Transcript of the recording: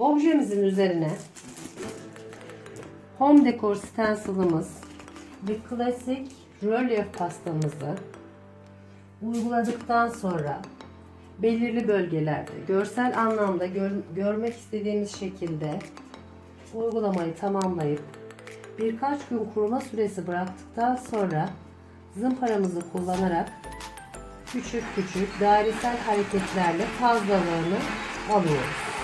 Objemizin üzerine Home Decor stencil'ımız ve klasik rölyef pastamızı uyguladıktan sonra belirli bölgelerde görsel anlamda gör- görmek istediğimiz şekilde uygulamayı tamamlayıp birkaç gün kuruma süresi bıraktıktan sonra zımparamızı kullanarak küçük küçük dairesel hareketlerle fazlalığını alıyoruz.